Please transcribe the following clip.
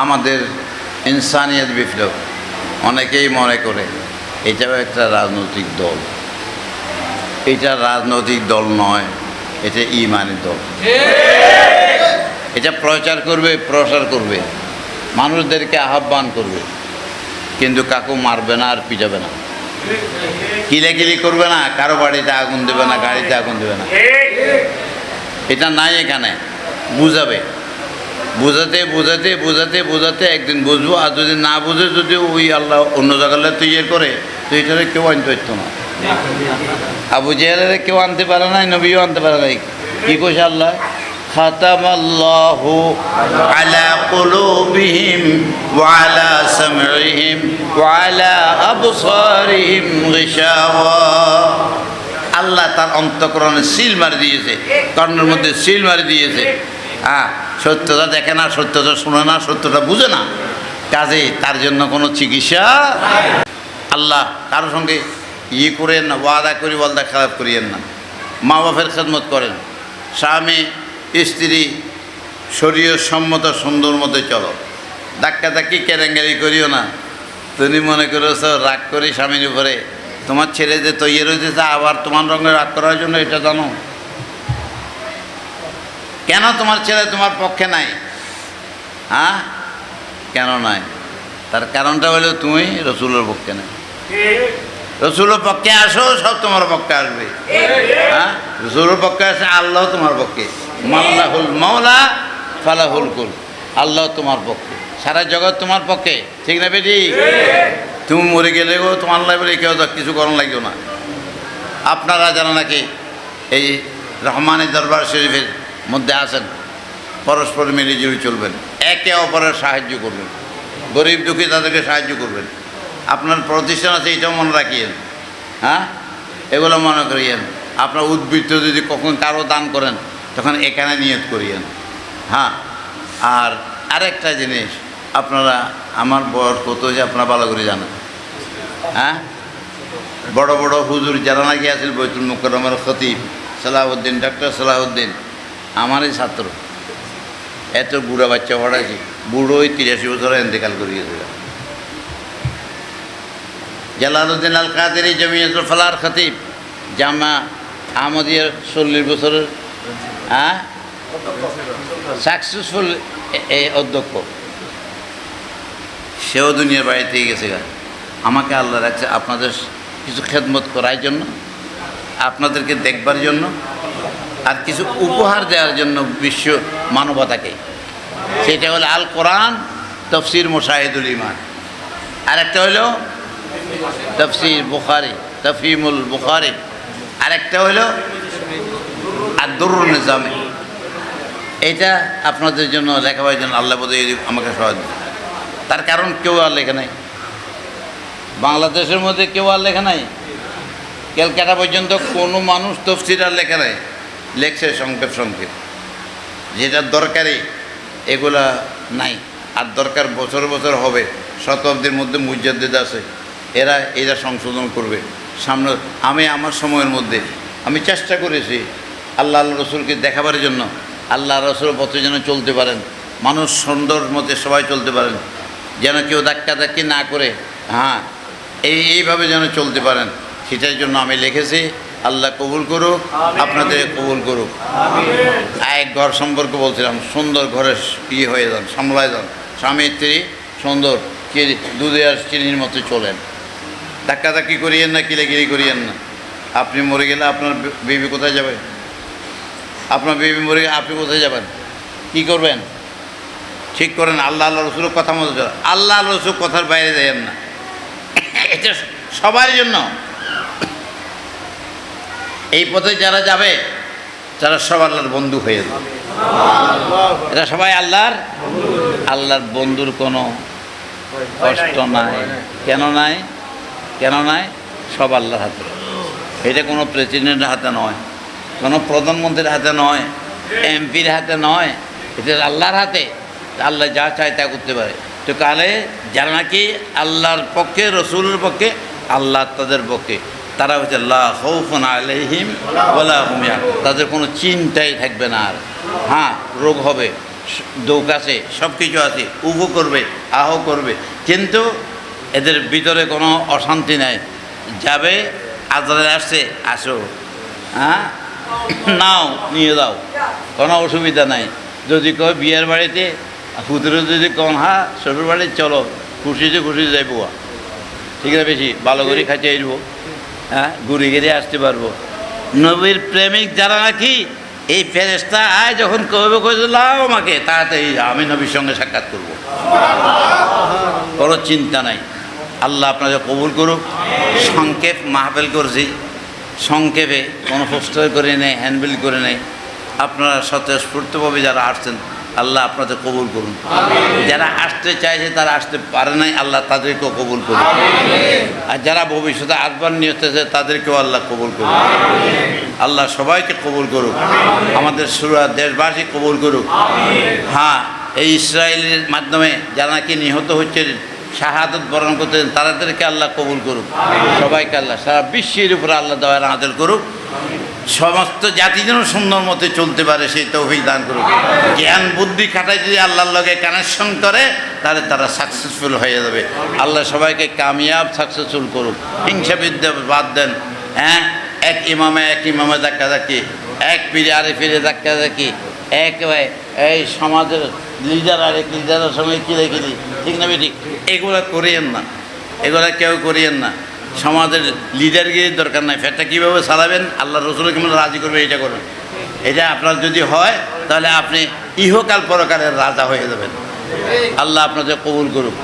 আমাদের ইনসানিয়ত বিপ্লব। অনেকেই মনে করে, এটাও একটা রাজনৈতিক দল। এটা রাজনৈতিক দল নয়, এটা ইমানি দল। এটা প্রচার করবে, প্রসার করবে, মানুষদেরকে আহ্বান করবে। কিন্তু কাকু মারবে না আর পিটাবে না। কিলাকিলি করবে না, কারও বাড়িতে আগুন দেবে না, গাড়িতে আগুন দেবে না। এটা নাই এখানে, বুঝাবে। বুঝাতে বুঝাতে বুঝাতে বুঝাতে একদিন বুঝব, আর যদি না বুঝে যদি ওই আল্লাহ অন্য জায়গায় তুই ইয়ে করে, তো এটারে কেউ আনতে পারতো না। আবু জেহেলের কেউ আনতে পারে নাই, নবীও আনতে পারে নাই। কি কইছে আল্লাহ? খাতাম আল্লাহ আলা কুলুবিহিম ওয়া আলা সামইহিম ওয়া আলা আবসারিহিম গিশাওয়া। আল্লাহ তার অন্তঃকরণে সিল মারি দিয়েছে, কর্ণের মধ্যে সিল মারি দিয়েছে। হ্যাঁ সত্যতা দেখে না সত্যতা শুনে না, সত্যটা বুঝে না। কাজে তার জন্য কোনো চিকিৎসা আল্লাহ কারও সঙ্গে ইয়ে করেন না, ওয়াদা করি, ওয়াদা খারাপ করিয়েন না। মা বাপের খেদমত করেন। স্বামী, স্ত্রী শরীর সম্মত, সুন্দর মতো চলো। ধাক্কা ধাক্কি কেরেঙ্গারি করিও না। তুমি মনে করেছ, রাগ করি স্বামীর উপরে। তোমার ছেলে যে তৈরি হয়েছে আবার তোমার রঙে রাগ করার জন্য, এটা জানো? কেন তোমার ছেলে তোমার পক্ষে নাই? হ্যাঁ? কেন নাই? তার কারণটা হলো তুমি রসুলের পক্ষে নাই। রসুলের পক্ষে আসো, সব তোমার পক্ষে আসবে। হ্যাঁ? রসুলের পক্ষে আসে, আল্লাহ তোমার পক্ষে। মাল্লাহুল মাওলা, ফালাহুল কুল। আল্লাহ তোমার পক্ষে। সারা জগৎ তোমার পক্ষে, ঠিক না বেটি? তুমি মরে গেলেও তোমার লাগবে কেউ তো কিছু করণ লাগবে না। আপনারা জানা নাকি এই রহমানের দরবার শরীফের মধ্যে আছেন, পরস্পর মিলিজুলি চলবেন, একে অপরের সাহায্য করবেন, গরিব দুঃখী তাদেরকে সাহায্য করবেন। আপনার প্রতিষ্ঠান আছে, এটাও মনে রাখিয়েন হ্যাঁ? এগুলো মনে করিয়েন। আপনার উদ্বৃত্ত যদি কখন কারও দান করেন, তখন এখানে নিয়ত করিয়েন হ্যাঁ? আর আরেকটা জিনিস, আপনারা, আমার বয়স কত যে আপনারা ভালো করে জানেন হ্যাঁ? বড় বড় হুজুর যারা নাকি আছিল বৈতুল মুকরমের খতিব, সালাহউদ্দিন ডক্টর সালাহউদ্দিন আমারই ছাত্র। এত বুড়া বাচ্চা পড়াইছি বুড়োই তিরাশি বছর এন্তেকাল করিয়েছিল জালালউদ্দিন আল কাদের জমিয়তুল ফালার খতিব, জামা আহমদিয়ার চল্লিশ বছরের হ্যাঁ? সাকসেসফুল এই অধ্যক্ষ। সেও দুনিয়ার বাড়িতে গেছে গা। আমাকে আল্লাহ রাখছে আপনাদের কিছু খেদমত করার জন্য, আপনাদেরকে দেখবার জন্য। আর কিছু উপহার দেওয়ার জন্য বিশ্ব মানবতাকে। সেটা হলো আল কোরআন, তফসির মোশাহিদুল ইমান আর একটা হলো তফসির বুখারি তফিমুল বুখারি। আরেকটা হলো আর নিজামে। এইটা আপনাদের জন্য লেখাবার জন্য আল্লাহ বোধ আমাকে সহজ তার কারণ কেউ আর লেখা নাই। বাংলাদেশের মধ্যে কেউ আর লেখা নাই। ক্যালকাটা পর্যন্ত কোনো মানুষ তফসির আর লেখা নাই। লেখছে সংক্ষেপ সংক্ষেপ। যেটা দরকারি, এগুলা নাই। আর দরকার বছর বছর হবে, শতাব্দীর মধ্যে মুজাদ্দিদ আছে, এরা এরা সংশোধন করবে। সামনে, আমি আমার সময়ের মধ্যে, আমি চেষ্টা করেছি আল্লাহ আল্লাহ রসুলকে দেখাবার জন্য, আল্লাহ রসুল পথে যেন চলতে পারেন, মানুষ সুন্দর মতে সবাই চলতে পারেন, যেন কেউ ধাক্কা ধাক্কি না করে হ্যাঁ এই, এইভাবে যেন চলতে পারেন, সেটার জন্য আমি লিখেছি আল্লাহ কবুল করুক আপনাদের কবুল করুক। এক ঘর সম্পর্কে বলছিলাম সুন্দর ঘরে ইয়ে হয়ে যান সামলায় যান। স্বামী স্ত্রী সুন্দর চিনি দুধে আর চিনির মতো চলেন। ধাক্কাধাক্কি করিয়েন না কিলাকিলি করিয়েন না। আপনি মরে গেলে আপনার বেবি কোথায় যাবে? আপনার বেবি মরে গেলে আপনি কোথায় যাবেন? কি করবেন? ঠিক করেন আল্লাহ আল্লাহ রসুলের কথা মতো চলেন। আল্লাহ আল্লাহ রসুল কথার বাইরে যাবেন না। এটা সবার জন্য। এই পথে যারা যাবে, তারা সব আল্লাহর বন্ধু হয়ে যাবে। এটা সবাই আল্লাহর আল্লাহর বন্ধুর কোনো কষ্ট নাই। কেন নাই? কেন নাই? সব আল্লাহর হাতে। এটা কোনো প্রেসিডেন্টের হাতে নয়, কোনো প্রধানমন্ত্রীর হাতে নয়, এমপির হাতে নয়। এটা আল্লাহর হাতে। আল্লাহ যা চায় তা করতে পারে। তো কালে যারা নাকি আল্লাহর পক্ষে, রসুলের পক্ষে, আল্লাহ তাদের পক্ষে। তারা হচ্ছে লা হৌফন আলহিম ওলা হুমিয়া তাদের কোনো চিন্তাই থাকবে না আর। হ্যাঁ রোগ হবে, দৌক আছে সব কিছু আছে উভো করবে, আহ করবে। কিন্তু এদের ভিতরে কোনো অশান্তি নাই। যাবে, আজরাইল আসছে, আসো। হ্যাঁ নাও, নিয়ে যাও, কোনো অসুবিধা নাই। যদি কয় বিয়ের বাড়িতে হুতুরে যদি কন হা শ্বশুর বাড়ি চলো, খুশিতে খুশিতে যাইব। ঠিক আছে বেশি, ভালো করে খাইতে আসব হ্যাঁ ঘুরে ঘিরে আসতে পারব। নবীর প্রেমিক যারা নাকি, এই ফেরেস্তা আয় যখন কবে কয়ে লাও আমাকে, তাড়াতাড়ি আমি নবীর সঙ্গে সাক্ষাৎ করব। কোনো চিন্তা নাই। আল্লাহ আপনাকে কবুল করুক। সংক্ষেপ মাহফিল করছি। সংক্ষেপে কোনো পোস্টার করে নেই, হ্যান্ডবিল করে নেই। আপনারা স্বতঃস্ফূর্তভাবে যারা আসছেন আল্লাহ আপনাদের কবুল করুন। যারা আসতে চাইছে তারা আসতে পারে নাই আল্লাহ তাদেরকেও কবুল করুন। আর যারা ভবিষ্যতে আসবার নিয়েছে তাদেরকেও আল্লাহ কবুল করুন। আল্লাহ সবাইকে কবুল করুক। আমাদের সুরা দেশবাসী কবুল করুক। হ্যাঁ এই ইসরায়েলের মাধ্যমে যারা নাকি নিহত হচ্ছেন শাহাদত বরণ করতেন তাদেরকে আল্লাহ কবুল করুক। সবাইকে আল্লাহ সারা বিশ্বের উপরে আল্লাহ দেওয়া নাজেল করুক। সমস্ত জাতি যেন সুন্দর মতে চলতে পারে, সেই তৌফিক দান করুক। জ্ঞান, বুদ্ধি খাটায় যদি আল্লাহর লগে কানেকশন করে, তাহলে তারা সাকসেসফুল হয়ে যাবে। আল্লাহ সবাইকে কামিয়াব সাকসেসফুল করুক। হিংসা বিদ্যা বাদ দেন। হ্যাঁ এক ইমামে এক ইমামে ধাক্কা ধাক্কি এক পীরে আরে ধাক্কা ধাক্কি এক এই সমাজের লিডার আরেক লিডারের সঙ্গে কিলে কিলি ঠিক না ঠিক এগুলো করিয়েন না। এগুলো কেউ করিয়েন না। সমাজের লিডারগিরির দরকার নাই। ফ্যাটটা কীভাবে চালাবেন আল্লাহ রসুল কেমন রাজি করবে এটা করবেন। এটা আপনার যদি হয়, তাহলে আপনি ইহকাল পরকালের রাজা হয়ে যাবেন। আল্লাহ আপনাদের কবুল করুক।